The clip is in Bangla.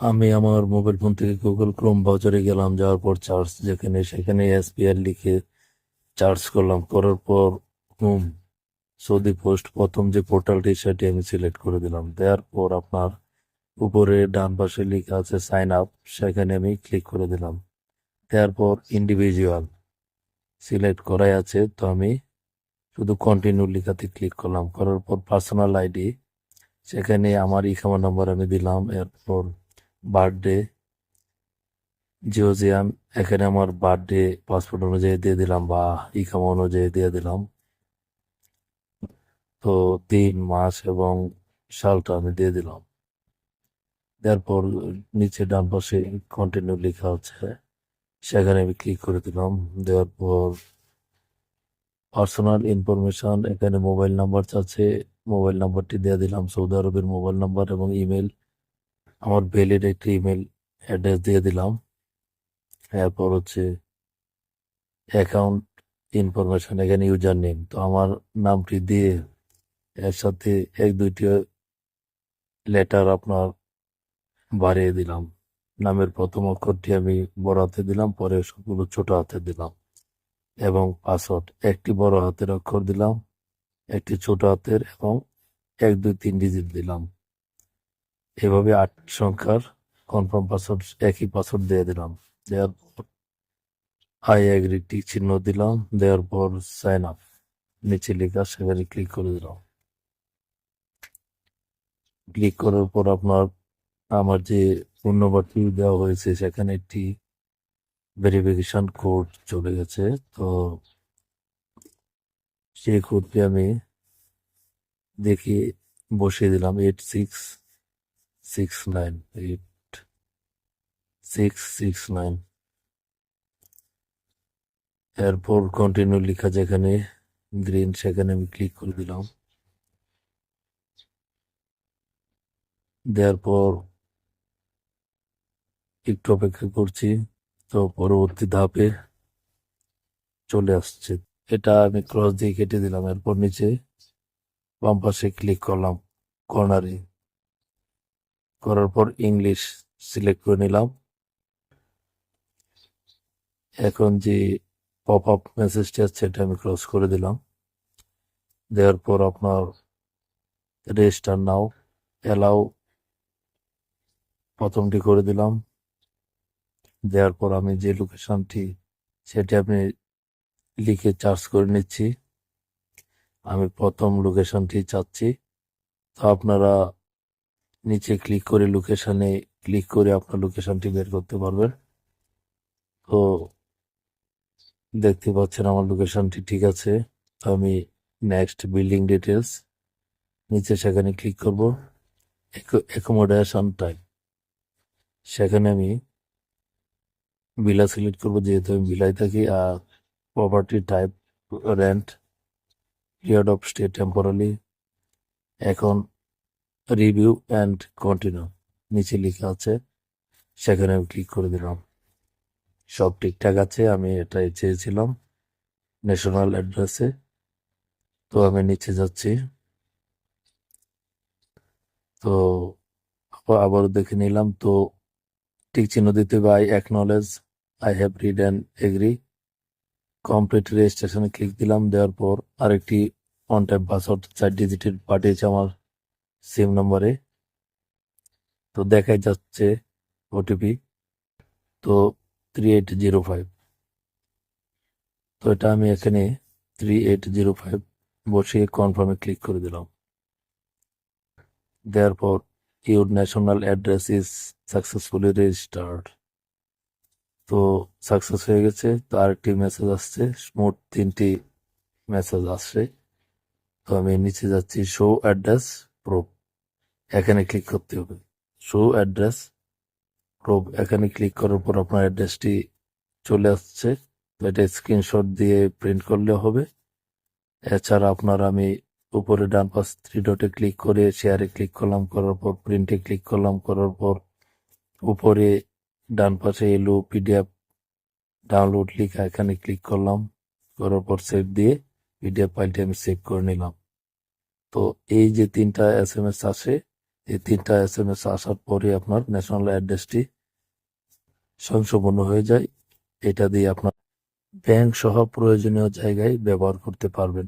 আমি আমার মোবাইল ফোন থেকে গুগল ক্রোম ব্রাউজারে গেলাম, যাওয়ার পর চার্জ যেখানে, সেখানে এসপিআর লিখে চার্জ করলাম। করার পর, হোম, সৌদি পোস্ট প্রথম যে পোর্টালটি সেটি আমি সিলেক্ট করে দিলাম। দেওয়ার পর আপনার উপরে ডান পাশে লেখা আছে সাইন আপ সেখানে আমি ক্লিক করে দিলাম। দেওয়ার পর ইন্ডিভিজুয়াল সিলেক্ট করাই আছে, তো আমি শুধু কন্টিনিউ লেখাতে ক্লিক করলাম। করার পর পার্সোনাল আইডি সেখানে আমার ইকামা নাম্বার আমি দিলাম। এরপর বার্থডে জিওজিয়ান এখানে আমার বার্থডে পাসপোর্ট অনুযায়ী দিয়ে দিলাম বা ইকামা অনুযায়ী দিয়ে দিলাম। তো দিন মাস এবং সালটা আমি দিয়ে দিলাম। দেওয়ার পর নিচে ডান পাশে কন্টিনিউ লেখা আছে। সেখানে আমি ক্লিক করে দিলাম। দেওয়ার পর পার্সোনাল ইনফরমেশন এখানে মোবাইল নাম্বার চাচ্ছে মোবাইল নাম্বারটি দিয়ে দিলাম সৌদি আরবের মোবাইল নাম্বার এবং ইমেল আমার ভ্যালিড একটি ইমেল অ্যাড্রেস দিয়ে দিলাম। এরপর হচ্ছে অ্যাকাউন্ট ইনফরমেশন এখানে ইউজার নেম তো আমার নামটি দিয়ে এর সাথে এক দুইটি লেটার আপনার বাড়িয়ে দিলাম। নামের প্রথম অক্ষরটি আমি বড় হাতে দিলাম, পরে সবগুলো ছোট হাতে দিলাম এবং পাসওয়ার্ড একটি বড় হাতের অক্ষর দিলাম, একটি ছোট হাতের এবং এক দুই তিন ডিজিট দিলাম। এভাবে আট সংখ্যার কনফার্ম পাসওয়ার্ড একই পাসওয়ার্ড দিয়ে দিলাম। দেওয়ার পর আই এগ্রি টিক চিহ্ন দিলাম। দেওয়ার পর সাইন আপ নিচে লেখা সেখানে ক্লিক করে দিলাম। ক্লিক করার পর আপনার, আমার যে নম্বরটি দেওয়া হয়েছে, সেখানে একটি ভেরিফিকেশন কোড চলে গেছে। তো সেই কোডটি আমি দেখি বসিয়ে দিলাম। Eight six six nine eight six six nine এরপর কন্টিনিউ লেখা যেখানে গ্রিন সেখানে আমি ক্লিক করে দিলাম। দেওয়ার পর একটু অপেক্ষা করছি, তো পরবর্তী ধাপে চলে আসছে। এটা আমি ক্রস দিয়ে কেটে দিলাম, এরপর নিচে বাম পাশে ক্লিক করলাম কর্নারে করার পর ইংলিশ সিলেক্ট করে নিলাম। এখন যে পপ আপ মেসেজটি আছে এটা আমি ক্রস করে দিলাম। দেওয়ার পর আপনার রেজিস্টার নাও অ্যালাউ প্রথমটি করে দিলাম। দেওয়ার পর আমি যে লোকেশনটি সেটি আমি লিখে চার্জ করে নিচ্ছি। আমি প্রথম লোকেশনটি চাচ্ছি। তো আপনারা নিচে ক্লিক করে লোকেশনে ক্লিক করে আপনার লোকেশনটি বের করতে পারবেন। তো দেখতে পাচ্ছেন আমার লোকেশনটি ঠিক আছে। আমি নেক্সট বিল্ডিং ডিটেলস নিচে সেখানে ক্লিক করব। অ্যাকোমোডেশন টাইপ সেখানে আমি বিলা সিলেক্ট করব, যেহেতু আমি বিলাই থাকি। আর property type rent period of stay temporally এখন রিভিউ অ্যান্ড কন্টিনিউ নিচে লেখা আছে, সেখানে আমি ক্লিক করে দিলাম। সব ঠিকঠাক আছে, আমি এটাই চেয়েছিলাম ন্যাশনাল অ্যাড্রেসে তো আমি নিচে যাচ্ছি। তো আবার দেখে নিলাম, তো টিক চিহ্ন দিতে হবে I acknowledge I have read and agree complete রেজিস্ট্রেশনে click দিলাম, দেওয়ার পর আরেকটি অন টাইপ পাসওয়ার্ড চার ডিজিটের পাঠিয়েছে আমার সিম নম্বরে তো দেখাই যাচ্ছে ওটিপি তো থ্রি এইট জিরো ফাইভ তো এটা আমি এখানে থ্রি এইট জিরো ফাইভ বসিয়ে কনফার্মে ক্লিক করে দিলাম। দেওয়ার পর your national address is successfully registered তো সাকসেস হয়ে গেছে, তো আরেকটি মেসেজ আসছে, মোট তিনটি মেসেজ আসছে। তো আমি নিচে যাচ্ছি শো অ্যাড্রেস প্রুফ এখানে ক্লিক করতে হবে। শো অ্যাড্রেস প্রুফ এখানে ক্লিক করার পর আপনার অ্যাড্রেসটি চলে আসছে। তো এটা স্ক্রিনশট দিয়ে প্রিন্ট করলে হবে। এছাড়া আপনার আমি উপরে ডান পাশ থ্রি ডটে ক্লিক করে শেয়ারে ক্লিক করলাম, করার পর প্রিন্টে ক্লিক করলাম, করার পর উপরে ডান পাশে এলো পিডিএফ ডাউনলোড লিখা এখানে ক্লিক করলাম। করার পর সেভ দিয়ে পিডিএফ ফাইলটি আমি সেভ করে নিলাম। তো এই যে তিনটা এস এম এস আসে, এই তিনটা এস এম এস আসার পরে আপনার ন্যাশনাল অ্যাড্রেসটি স্বয়ংসম্পূর্ণ হয়ে যায়। এটা দিয়ে আপনার ব্যাংক সহ প্রয়োজনীয় জায়গায় ব্যবহার করতে পারবেন।